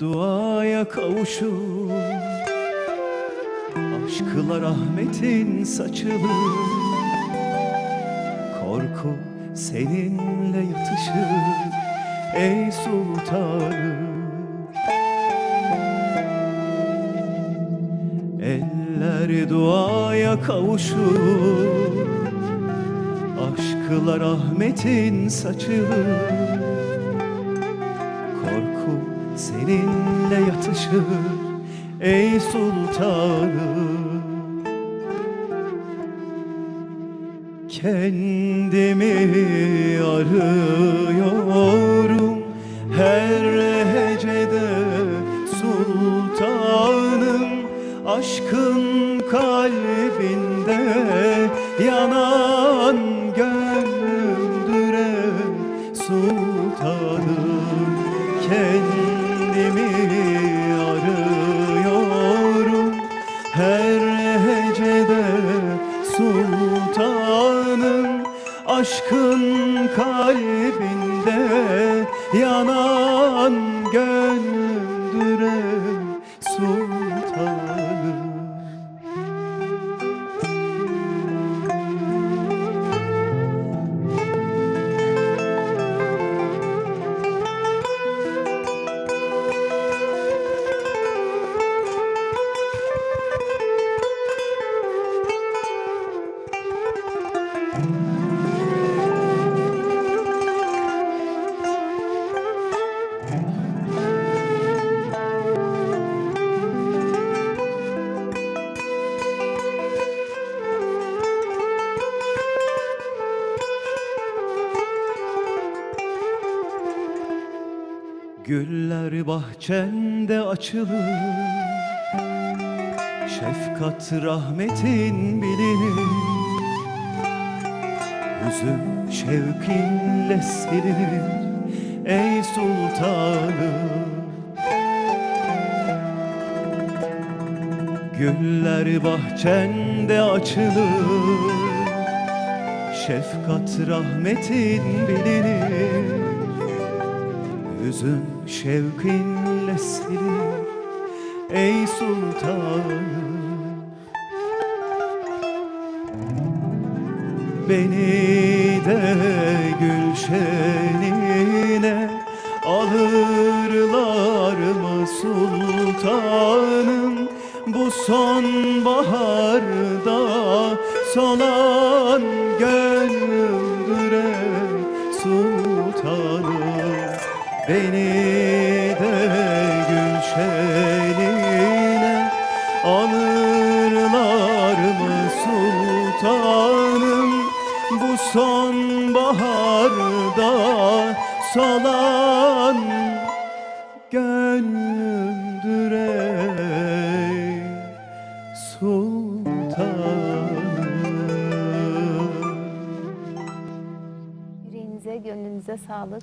duaya kavuşur. Aşkla rahmetin saçılır. Korku seninle yatışır. Ey sultanım. Eller duaya kavuşur. Aşkla rahmetin saçılır Korku seninle yatışır Ey sultanım. Kendimi arıyorum her hecede sultanım. Aşkın kalbinde yanan sultanım aşkın kalbinde yanan gönlümdür. Sultanım Güller bahçende açılır. Şefkat rahmetin bilinir Hüzün şevkinle silinir Ey sultanım. Güller bahçende açılır Şefkat rahmetin bilinir. Hüzün şevkinle silinir Ey sultanım Beni de gülşenine alırlar mı sultanım? Bu sonbaharda solan gönlümdür ey sultanım. Beni de gülşenine alırlar mı sultanım Bu sonbaharda solan gönlümdür ey sultanım Yüreğinize, gönlünüze sağlık.